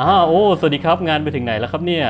อ้าวโอ้สวัสดีครับงานไปถึงไหนแล้วครับเนี่ย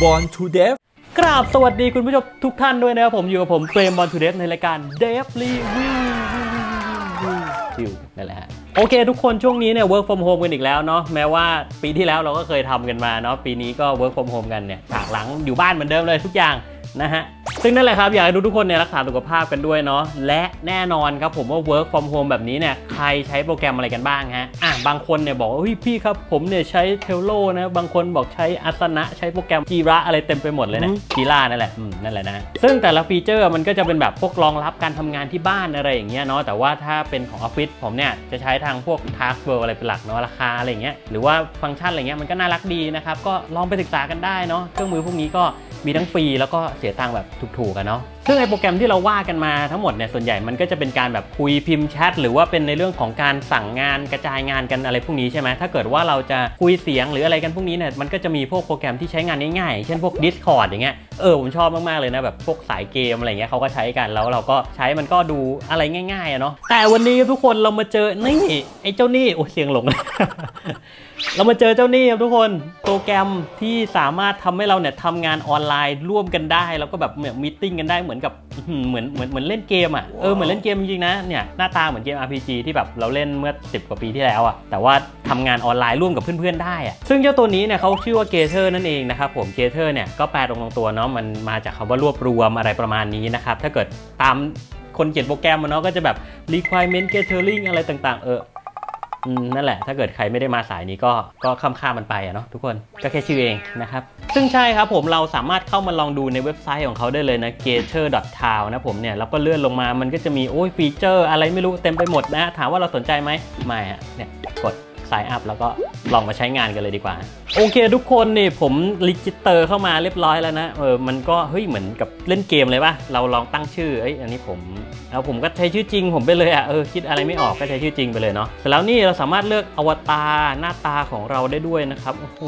Born to Deaf กราบสวัสดีคุณผู้ชมทุกท่านด้วยนะครับผมอยู่กับผมเฟรมบอลทูเดฟในรายการเดฟรีวิวนั่นแหละฮะโอเค ทุกคนช่วงนี้เนี่ย work from home กันอีกแล้วเนาะแม้ว่าปีที่แล้วเราก็เคยทำกันมาเนาะปีนี้ก็ work from home กันเนี่ยฉากหลังอยู่บ้านเหมือนเดิมเลยทุกอย่างนะฮะ ซึ่งนั่นแหละครับ อยากให้ทุกๆคนเนี่ยรักษาสุขภาพกันด้วยเนาะและแน่นอนครับผมว่า work from home แบบนี้เนี่ยใครใช้โปรแกรมอะไรกันบ้างฮะอะบางคนเนี่ยบอกว่าเฮ้ยพี่ครับผมเนี่ยใช้เทลโลนะบางคนบอกใช้อาสนะใช้โปรแกรมจีระอะไรเต็มไปหมดเลยนะจีล่านั่นแหละอืมนั่นแหละนะซึ่งแต่ละฟีเจอร์มันก็จะเป็นแบบพวกรองรับการทำงานที่บ้านอะไรอย่างเงี้ยเนาะแต่ว่าถ้าเป็นของออฟฟิศผมเนี่ยจะใช้ทางพวก Task World อะไรเป็นหลักเนาะราคาอะไรอย่างเงี้ยหรือว่าฟังก์ชันอะไรเงี้ยมันก็น่ารักดีนะครับก็ลองไปศึกษากันได้เนาะเครื่องมือพวกนี้ก็ มีทั้งฟรีแล้วก็เสียตังค์แบบถูกๆกันเนาะซึ่งไอโปรแกรมที่เราว่ากันมาทั้งหมดเนี่ยส่วนใหญ่มันก็จะเป็นการแบบคุยพิมพ์แชทหรือว่าเป็นในเรื่องของการสั่งงานกระจายงานกันอะไรพวกนี้ใช่ไหมถ้าเกิดว่าเราจะคุยเสียงหรืออะไรกันพวกนี้เนี่ยมันก็จะมีพวกโปรแกรมที่ใช้งานง่ายๆเช่นพวก Discord อย่างเงี้ยเออผมชอบมากๆเลยนะแบบพวกสายเกมอะไรเงี้ยเขาก็ใช้กันแล้วเราก็ใช้มันก็ดูอะไรง่ายๆอะเนาะแต่วันนี้ทุกคนเรามาเจอนี่ไอ้เจ้านี่โอ้เสียงหลงเลยเรามาเจอเจ้านี่ครับทุกคนโปรแกรมที่สามารถทำให้เราเนี่ยทำงานออนไลน์ร่วมกันได้ แล้วก็แบบเหมือนมีติ้งกันได้เหมือนกับอื้อหือเหมือนเหมือนเหมือนเล่นเกมอะเออเหมือนเล่นเกมจริงๆนะเนี่ยหน้าตาเหมือนเกม RPG ที่แบบเราเล่นเมื่อ 10 กว่าปีที่แล้วอะแต่ว่าทำงานออนไลน์ร่วมกับเพื่อนๆได้อะซึ่งเจ้าตัวนี้เนี่ยเขาชื่อว่าเกเทอร์นั่นเองนะครับผมเกเทอร์เนี่ยก็แปลตรงๆตัวเนาะมันมาจากคำว่ารวบรวมอะไรประมาณนี้นะครับถ้าเกิดตามคนเขียนโปรแกรมมันเนาะก็จะแบบ requirement gathering อะไรต่างๆ เอออืม นั่นแหละ ถ้าเกิดใครไม่ได้มาสายนี้ก็ก็ข้ามข้ามมันไปอะเนาะทุกคน ก็แค่ชื่อเองนะครับ ซึ่งใช่ครับผมเราสามารถเข้ามาลองดูในเว็บไซต์ของเขาได้เลยนะ gator.town นะผมเนี่ยแล้วก็เลื่อนลงมามันก็จะมีโอ้ยฟีเจอร์ อะไรไม่รู้เต็มไปหมดนะ ถามว่าเราสนใจไหมไม่อะเนี่ยกด sign up แล้วก็ลองมาใช้งานกันเลยดีกว่า โอเคทุกคนนี่ผมรีจิสเตอร์เข้ามาเรียบร้อยแล้วนะเออมันก็เฮ้ยเหมือนกับเล่นเกมเลยปะเราลองตั้งชื่อเอ้ยอันนี้ผมเอาผมก็ใช้ชื่อจริงผมไปเลยอะเออคิดอะไรไม่ออกก็ใช้ชื่อจริงไปเลยเนาะเสร็จแล้วนี่เราสามารถเลือกอวตารหน้าตาของเราได้ด้วยนะครับโอ้โห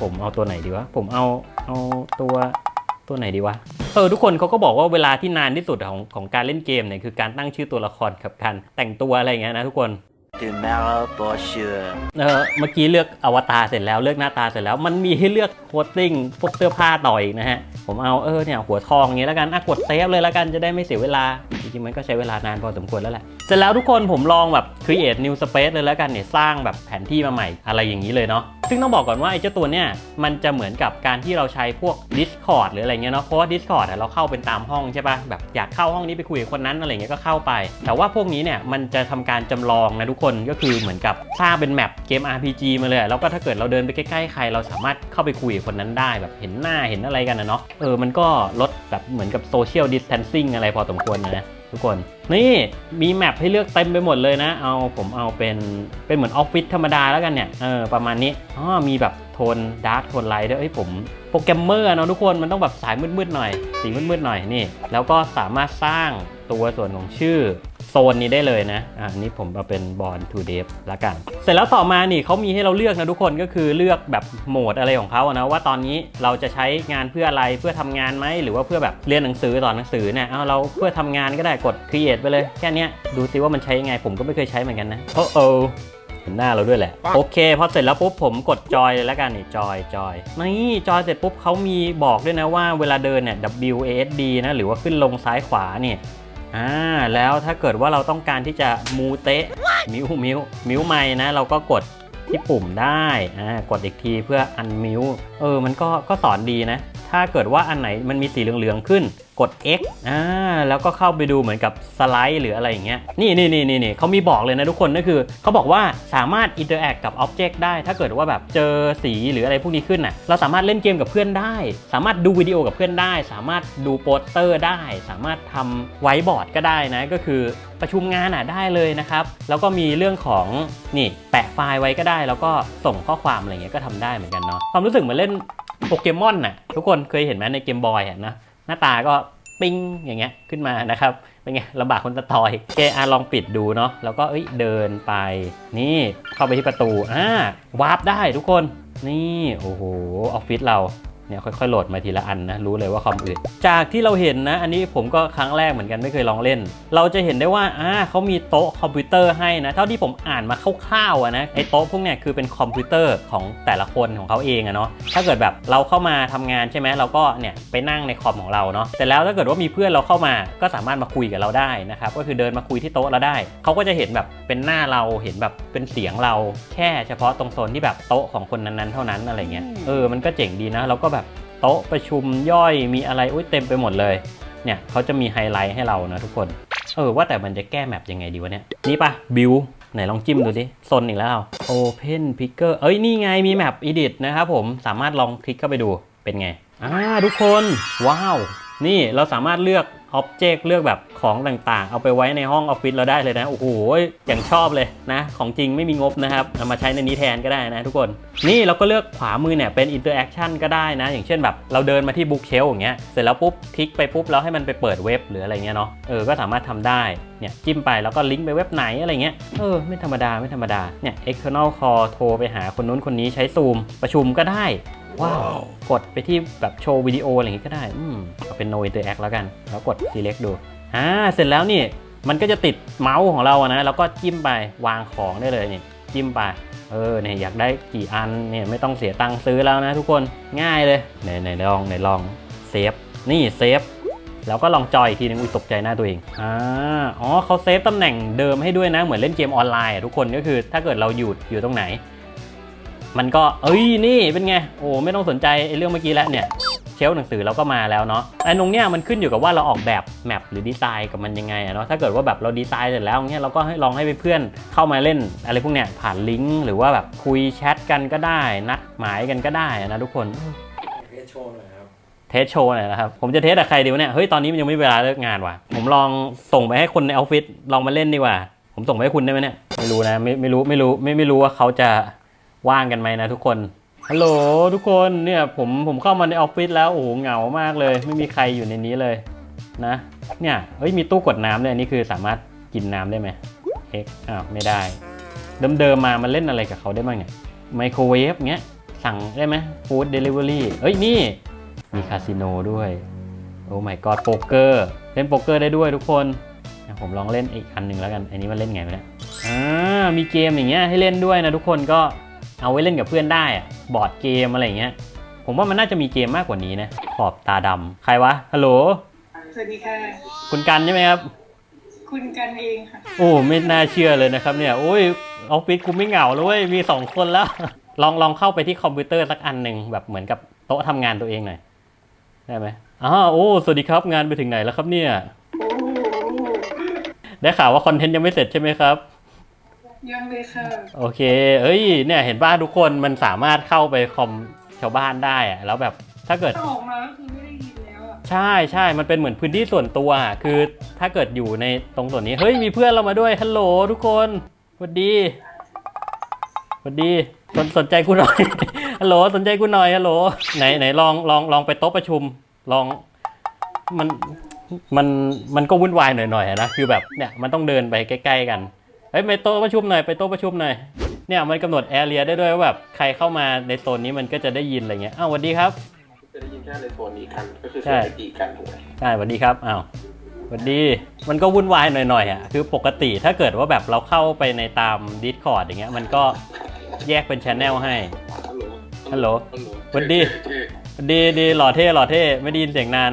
ผมเอาตัวไหนดีวะผมเอาเอาตัวตัวไหนดีวะเออทุกคนเขาก็บอกว่าเวลาที่นานที่สุดของของการเล่นเกมเนี่ยคือการตั้งชื่อตัวละครกับการแต่งตัวอะไรเงี้ยนะทุกคน Tomorrow for sure. เออเมื่อกี้เลือกอวตารเสร็จแล้วเลือกหน้าตาเสร็จแล้วมันมีให้เลือกโคตติ้งพวกเสื้อผ้าต่อยนะฮะ ผมเอาเออเนี่ยหัวทองอย่างงี้แล้วกันอะกดเซฟเลยแล้วกันจะได้ไม่เสียเวลา จริงๆ มันก็ใช้เวลานานพอสมควรแล้วแหละเสร็จแล้วทุกคนผมลองแบบ create new space เลยแล้วกันเนี่ยสร้างแบบแผนที่มาใหม่อะไรอย่างนี้เลยเนาะ ซึ่งต้องบอกก่อนว่าไอ้เจ้าตัวเนี่ยมันจะเหมือนกับการที่เราใช้พวก Discord หรืออะไรเงี้ยเนาะเพราะว่า Discord เราเข้าเป็นตามห้องใช่ปะแบบอยากเข้าห้องนี้ไปคุยกับคนนั้นอะไรเงี้ยก็เข้าไป แต่ว่าพวกนี้เนี่ยมันจะทำการจำลองนะทุกคนก็คือเหมือนกับสร้างเป็นแมปเกม RPG มาเลย แล้วก็ถ้าเกิดเราเดินไปใกล้ๆใคร เราสามารถเข้าไปคุยกับคนนั้นได้แบบเห็นหน้าเห็นอะไรกันนะเนาะเออมันก็ลดแบบเหมือนกับ social distancing อะไรพอสมควรนะ ทุกคน นี่มีแมปให้เลือกเต็มไปหมดเลยนะ เอาผมเอาเป็นเป็นเหมือนออฟฟิศธรรมดาแล้วกันเนี่ยเออประมาณนี้อ๋อมีแบบ โทนดาร์กโทนไลท์ด้วยเอ้ยผมโปรแกรมเมอร์เนาะทุกคนมันต้องแบบสายมืดๆหน่อย สีมืดๆหน่อยนี่ แล้วก็สามารถสร้างตัวส่วนของชื่อโซนนี้ได้เลยนะ อ่า นี่ผมเอาเป็นบอลทูเดฟละกัน เสร็จแล้วต่อมานี่เขามีให้เราเลือกนะทุกคนก็คือเลือกแบบโหมดอะไรของเขาอะนะว่าตอนนี้เราจะใช้งานเพื่ออะไรเพื่อทำงานไหมหรือว่าเพื่อแบบเรียนหนังสือต่อนหนังสือเนี่ยเอาเราเพื่อทำงานก็ได้กด create ไปเลยแค่นี้ดูซิว่ามันใช้ยังไงผมก็ไม่เคยใช้เหมือนกันนะ โอ้โอ เห็นหน้าเราด้วยแหละ โอเคพอเสร็จแล้วปุ๊บผมกดจอยเลยแล้วกันนี่จอยจอยนี่จอยเสร็จปุ๊บเขามีบอกด้วยนะว่าเวลาเดินเนี่ย W A S D นะหรือว่าขึ้นลงซ้ายขวาเนี่ยอ่าแล้วถ้าเกิดว่าเราต้องการที่จะมูเตะมิวมิวมิวไม่นะ เราก็กดที่ปุ่มได้อ่ากดอีกทีเพื่ออันมิวเออมันก็ก็สอนดีนะ ถ้าเกิดว่าอันไหนมันมีสีเหลืองๆขึ้นกด X อ่าแล้วก็เข้าไปดูเหมือนกับสไลด์หรืออะไรอย่างเงี้ยนี่นี่นี่นี่นี่เขามีบอกเลยนะทุกคนก็คือเขาบอกว่าสามารถอินเตอร์แอคกับอ็อบเจกต์ได้ ถ้าเกิดว่าแบบเจอสีหรืออะไรพวกนี้ขึ้นน่ะเราสามารถเล่นเกมกับเพื่อนได้ สามารถดูวิดีโอกับเพื่อนได้ สามารถดูโปสเตอร์ได้ สามารถทำไวบอร์ดก็ได้นะก็คือประชุมงานอะได้เลยนะครับ แล้วก็มีเรื่องของนี่แปะไฟล์ไว้ก็ได้ แล้วก็ส่งข้อความอะไรเงี้ยก็ทำได้เหมือนกันเนาะความรู้สึกเหมือนเล่นโปเกมอนน่ะทุกคนเคยเห็นไหมในเกมบอยอะนะ หน้าตาก็ปิ้งอย่างเงี้ยขึ้นมานะครับเป็นไงลำบากคนตะทอยเกอาลองปิดดูเนาะแล้วก็เอ้ยเดินไป นี่เข้าไปที่ประตูอ่าวาร์ปได้ทุกคนนี่โอ้โหออฟฟิศเรา เนี่ยค่อยๆโหลดมาทีละอันนะรู้เลยว่าคอมอื่นจากที่เราเห็นนะ อันนี้ผมก็ครั้งแรกเหมือนกันไม่เคยลองเล่น เราจะเห็นได้ว่าอ่าเขามีโต๊ะคอมพิวเตอร์ให้นะเท่าที่ผมอ่านมาคร่าวๆนะไอ้โต๊ะพวกเนี่ยคือเป็นคอมพิวเตอร์ของแต่ละคนของเขาเองอะเนาะถ้าเกิดแบบเราเข้ามาทำงานใช่ไหมเราก็เนี่ยไปนั่งในคอมของเราเนาะเสร็จแล้วถ้าเกิดว่ามีเพื่อนเราเข้ามาก็สามารถมาคุยกับเราได้นะครับก็คือเดินมาคุยที่โต๊ะเราได้เขาก็จะเห็นแบบเป็นหน้าเราเห็นแบบเป็นเสียงเราแค่เฉพาะตรงโซนที่แบบโต๊ะของคนนั้นๆเท่านั้นอะไรเงี้ยเออมันก็เจ๋งดีนะเราก็แบบ โต๊ะประชุมย่อยมีอะไรอุ้ยเต็มไปหมดเลยเนี่ยเขาจะมีไฮไลท์ให้เรานะทุกคนเออว่าแต่มันจะแก้แมปยังไงดีวะเนี่ยนี่ปะบิวไหนลองจิ้มดูสิซนอีกแล้ว Open Picker เอ้ยนี่ไงมีแมป Edit นะครับผมสามารถลองคลิกเข้าไปดูเป็นไงอ่าทุกคน ว้าว นี่เราสามารถเลือก Object เลือกแบบของต่างๆ เอาไปไว้ในห้องออฟฟิศเราได้เลยนะ โอ้โห อย่างชอบเลยนะ ของจริงไม่มีงบนะครับเอามาใช้ในนี้แทนก็ได้นะทุกคน นี่เราก็เลือกขวามือเนี่ยเป็น Interaction ก็ได้นะ อย่างเช่นแบบเราเดินมาที่ Bookshelf อย่างเงี้ย เสร็จแล้วปุ๊บคลิกไปปุ๊บแล้วให้มันไปเปิดเว็บหรืออะไรเงี้ยเนาะ เออ ก็สามารถทำได้ เนี่ยจิ้มไปแล้วก็ลิงก์ไปเว็บไหนอะไรเงี้ย เออ ไม่ธรรมดาไม่ธรรมดา เนี่ย external call โทรไปหาคนนู้นคนนี้ใช้ซูมประชุมก็ได้ ว้าว กดไปที่แบบโชว์วิดีโออะไรอย่างงี้ก็ได้อืมเอาเป็น no interact แล้วกัน แล้วกด select ดูอ่าเสร็จแล้วนี่มันก็จะติดเมาส์ของเราอะนะแล้วก็จิ้มไปวางของได้เลยนี่จิ้มไปเออเนี่ยอยากได้กี่อันเนี่ยไม่ต้องเสียตังค์ซื้อแล้วนะทุกคนง่ายเลยไหนไหนลองไหนลองเซฟนี่เซฟแล้วก็ลองจอยอีกทีนึงอุ้ยตกใจหน้าตัวเองอ่าอ๋อเขาเซฟตำแหน่งเดิมให้ด้วยนะเหมือนเล่นเกมออนไลน์อะทุกคนก็คือ ถ้าเกิดเราอยู่อยู่ตรงไหน มันก็เอ้ยนี่เป็นไงโอ้ไม่ต้องสนใจไอ้เรื่องเมื่อกี้แล้วเนี่ยเชลหนังสือเราก็มาแล้วเนาะไอ้ตรงเนี้ยมันขึ้นอยู่กับว่าเราออกแบบแมปหรือดีไซน์กับมันยังไงอะเนาะถ้าเกิดว่าแบบเราดีไซน์เสร็จแล้วเงี้ยเราก็ให้ลองให้เพื่อนเข้ามาเล่นอะไรพวกเนี้ยผ่านลิงก์หรือว่าแบบคุยแชทกันก็ได้นัดหมายกันก็ได้นะทุกคนเทสโชว์หน่อยครับเทสโชว์หน่อยนะครับผมจะเทสกับใครดีวะเนี่ยเฮ้ยตอนนี้มันยังไม่เวลาเลิกงานว่ะผมลองส่งไปให้คนในออฟฟิศลองมาเล่นดีกว่า ผมส่งไปให้คุณได้ไหมเนี่ยไม่รู้นะไม่ไม่รู้ไม่รู้ไม่ไม่รู้ว่าเขาจะ ว่างกันไหมนะทุกคน ฮัลโหลทุกคนเนี่ยผมผมเข้ามาในออฟฟิศแล้วโอ้โหเหงามากเลย ไม่มีใครอยู่ในนี้เลยนะเนี่ยเฮ้ยมีตู้กดน้ำด้วยอันนี้คือสามารถกินน้ำได้ไหมเอ็กอ้าวไม่ได้ เดิมๆมามันเล่นอะไรกับเขาได้บ้างเนี่ยไมโครเวฟเงี้ยสั่งได้ไหมฟู้ดเดลิเวอรี่เอ้ยนี่ มีคาสิโนด้วย โอ้ my god โป๊กเกอร์ เล่นโป๊กเกอร์ได้ด้วยทุกคนอะผมลองเล่นอีกอันหนึ่งแล้วกัน อันนี้มันเล่นไงไปเนี่ยอ่ามีเกมอย่างเงี้ยให้เล่นด้วยนะทุกคนก็ เอาไว้เล่นกับเพื่อนได้อะบอร์ดเกมอะไรอย่างเงี้ย ผมว่ามันน่าจะมีเกมมากกว่านี้นะ ขอบตาดำใครวะ ฮัลโหล สวัสดีค่ะ คุณกันใช่ไหมครับ คุณกันเองค่ะ โอ้ไม่น่าเชื่อเลยนะครับเนี่ย โอ้ยออฟฟิศกูไม่เหงาเลยเว้ยมีสองคนแล้ว ลองลองเข้าไปที่คอมพิวเตอร์สักอันหนึ่งแบบเหมือนกับโต๊ะทำงานตัวเองหน่อย ได้ไหมอ้าวโอ้ สวัสดีครับงานไปถึงไหนแล้วครับเนี่ย โอ้โหได้ข่าวว่าคอนเทนต์ยังไม่เสร็จใช่ไหมครับ ยังเลยค่ะ โอเค เอ้ย เนี่ยเห็นป่ะทุกคนมันสามารถเข้าไปคอมชาวบ้านได้อะแล้วแบบถ้าเกิดถ้าออกมาก็คือไม่ได้ยินแล้วอะใช่ใช่ มันเป็นเหมือนพื้นที่ส่วนตัวอะคือถ้าเกิดอยู่ในตรงส่วนนี้ เฮ้ย มีเพื่อนเรามาด้วย ฮัลโหลทุกคนสวัสดีสวัสดีสนสนใจกูหน่อย ฮัลโหล สนใจกูหน่อย ฮัลโหล ไหนไหนลองลองลองไปโต๊ะประชุม ลอง มัน มัน มันก็วุ่นวายหน่อยๆอะนะ คือแบบ เนี่ย มันต้องเดินไปใกล้ ๆ กัน เฮ้ยไปโต๊ะประชุมหน่อยไปโต๊ะประชุมหน่อยเนี่ยมันกำหนดแอเรียได้ด้วยว่าแบบใครเข้ามาในโซนนี้มันก็จะได้ยินอะไรเงี้ยอ้าวสวัสดีครับจะได้ยินแค่ในโซนนี้กันก็คือใช่โซนไอตีกันถูกไหมใช่สวัสดีครับอ้าวสวัสดีมันก็วุ่นวายหน่อยๆอะคือปกติถ้าเกิดว่าแบบเราเข้าไปในตาม Discord อย่างเงี้ยมันก็แยกเป็นช anel ให้ฮัลโหลฮัลโหลสวัสดีเท่สวัสดีดีหล่อเท่หล่อเท่ไม่ได้ยินเสียงนาน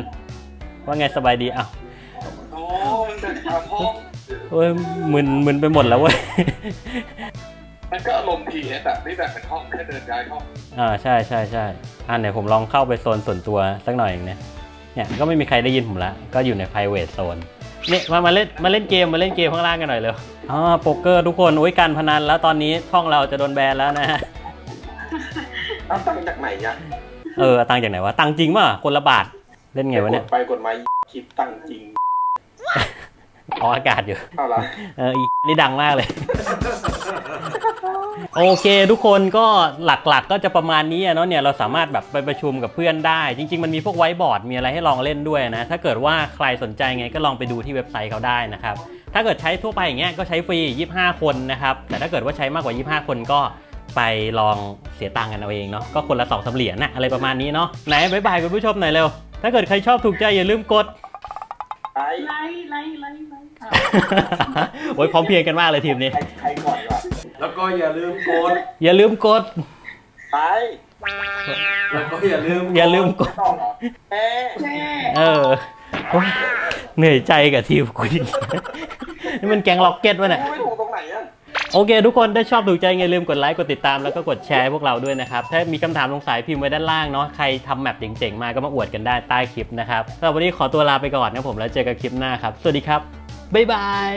ว่าไงสบายดีอ้าว เอ้ยมึนมึนไปหมดแล้วเว้ย มันก็อารมณ์ทีเอสอะนี่แบบเป็นห้องแค่เดินย้ายห้องอ่าใช่ใช่ใช่อ่าเดี๋ยวผมลองเข้าไปโซนส่วนตัวสักหน่อยเองเนี่ยเนี่ยก็ไม่มีใครได้ยินผมละก็อยู่ใน private zone เนี่ยมามาเล่นมาเล่นเกมมาเล่นเกมข้างล่างกันหน่อยเร็วอ๋อโป๊กเกอร์ทุกคนโอ้ยการพนันแล้วตอนนี้ช่องเราจะโดนแบนแล้วนะฮะอ้าวตั้งจากไหนเนี่ยเออตังค์จากไหนวะตังค์จริงป่ะคนละบาทเล่นไงวะเนี่ย กดไปกดมาคลิปตั้งจริง ออกอากาศอยู่ เอาละเอออีนี่ดังมากเลย โอเค ทุกคนก็หลักๆก็จะประมาณนี้อะเนาะเนี่ยเราสามารถแบบไปประชุมกับเพื่อนได้ จริง ๆ มันมีพวกไวท์บอร์ดมีอะไรให้ลองเล่นด้วยนะ ถ้าเกิดว่าใครสนใจไงก็ลองไปดูที่เว็บไซต์เขาได้นะครับ ถ้าเกิดใช้ทั่วไปอย่างเงี้ยก็ใช้ฟรี 25 คนนะครับ แต่ถ้าเกิดว่าใช้มากกว่า 25 คนก็ไปลองเสียตังค์กันเอาเองเนาะก็คนละสองสามเหรียญนะอะไรประมาณนี้เนาะไหนบายบายคุณผู้ชมหน่อยเร็วถ้าเกิดใครชอบถูกใจอย่าลืมกดใครไล่ไล่ไล่ไล่อะ โอ้ยพร้อมเพรียงกันมากเลยทีมนี้ ใครใครก่อนวะแล้วก็อย่าลืมกด อย่าลืมกด ใครแล้วก็อย่าลืมอย่าลืมกด ต้องเหรอแม่เออโอ๊ยเหนื่อยใจกับทีมคุณนี่มันแกงล็อกเก็ตวะเนี่ย ไม่ถูกตรงไหนอะโอเค ทุกคนถ้าชอบถูกใจอย่าลืมกดไลค์กดติดตามแล้วก็กดแชร์ให้พวกเราด้วยนะครับ ถ้ามีคำถามสงสัยพิมพ์ไว้ด้านล่างเนาะใครทำแมปเจ๋งๆมาก็มาอวดกันได้ใต้คลิปนะครับสำหรับวันนี้ขอตัวลาไปก่อนนะผมแล้วเจอกันคลิปหน้าครับ สวัสดีครับ บ๊ายบาย